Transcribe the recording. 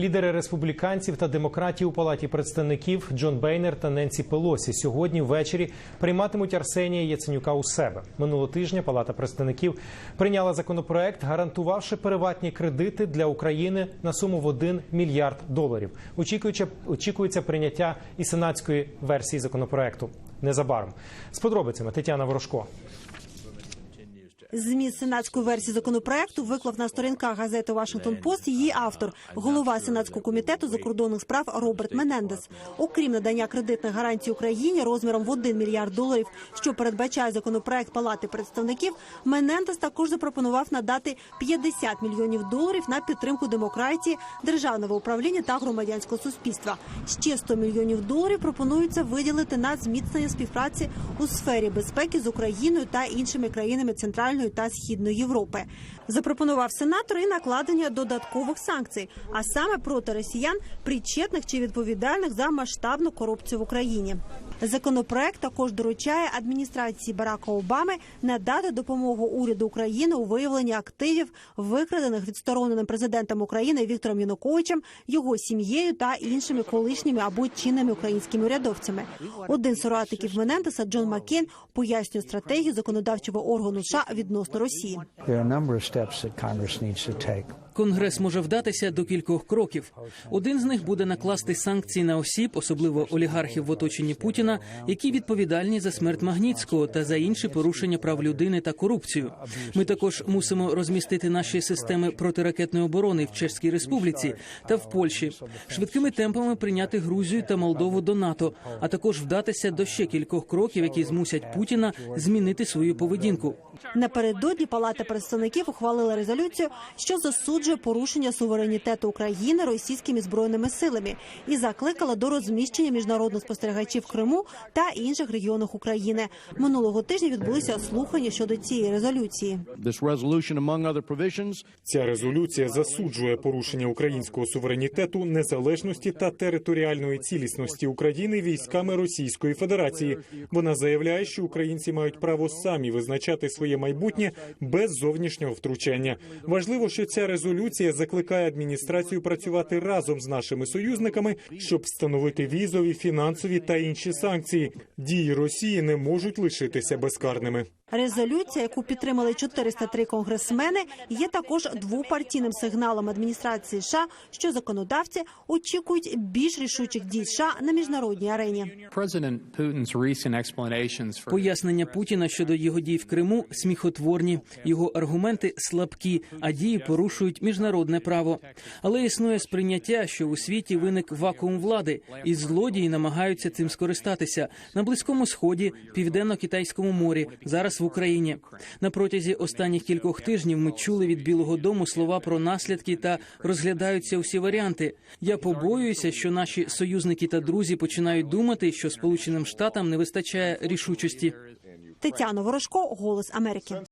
Лідери республіканців та демократів у палаті представників Джон Бейнер та Ненсі Пелосі сьогодні ввечері прийматимуть Арсенія Яценюка у себе. Минулого тижня Палата представників прийняла законопроект, гарантувавши приватні кредити для України на суму в 1 мільярд доларів. Очікуючи, очікується прийняття і сенатської версії законопроекту незабаром. З подробицями Тетяна Ворожко. Зміст сенатської версії законопроекту виклав на сторінках газети Вашингтон Пост її автор, голова сенатського комітету закордонних справ Роберт Менендес. Окрім надання кредитних гарантій Україні розміром в 1 мільярд доларів, що передбачає законопроект Палати представників, Менендес також запропонував надати 50 мільйонів доларів на підтримку демократії, державного управління та громадянського суспільства. Ще 100 мільйонів доларів пропонується виділити на зміцнення співпраці у сфері безпеки з Україною та іншими країнами Центральної та Східної Європи. Запропонував сенатор і накладення додаткових санкцій, а саме проти росіян, причетних чи відповідальних за масштабну корупцію в Україні. Законопроект також доручає адміністрації Барака Обами надати допомогу уряду України у виявленні активів, викрадених відстороненим президентом України Віктором Януковичем, його сім'єю та іншими колишніми або чинними українськими урядовцями. Один з соратників Менендеса Джон Маккейн пояснює стратегію законодавчого органу США відносно Росії. Конгрес може вдатися до кількох кроків. Один з них буде накласти санкції на осіб, особливо олігархів в оточенні Путіна, які відповідальні за смерть Магнітського та за інші порушення прав людини та корупцію. Ми також мусимо розмістити наші системи протиракетної оборони в Чеській Республіці та в Польщі, швидкими темпами прийняти Грузію та Молдову до НАТО, а також вдатися до ще кількох кроків, які змусять Путіна змінити свою поведінку. Напередодні Палата представників ухвалила резолюцію, що засуджує порушення суверенітету України російськими збройними силами і закликала до розміщення міжнародних спостерігачів в Криму та інших регіонах України. Минулого тижня відбулися слухання щодо цієї резолюції. Ця резолюція засуджує порушення українського суверенітету, незалежності та територіальної цілісності України військами Російської Федерації. Вона заявляє, що українці мають право самі визначати своє майбутнє без зовнішнього втручання. Важливо, що ця резолюція закликає адміністрацію працювати разом з нашими союзниками, щоб встановити візові, фінансові та інші санкції. Дії Росії не можуть лишитися безкарними. Резолюція, яку підтримали 403 конгресмени, є також двопартійним сигналом адміністрації США, що законодавці очікують більш рішучих дій США на міжнародній арені. Пояснення Путіна щодо його дій в Криму сміхотворні, його аргументи слабкі, а дії порушують міжнародне право. Але існує сприйняття, що у світі виник вакуум влади, і злодії намагаються цим скористатися на близькому сході, південно-китайському морі, зараз в Україні. На протязі останніх кількох тижнів ми чули від Білого Дому слова про наслідки та розглядаються усі варіанти. Я побоююся, що наші союзники та друзі починають думати, що Сполученим Штатам не вистачає рішучості. Тетяна Ворожко, Голос Америки.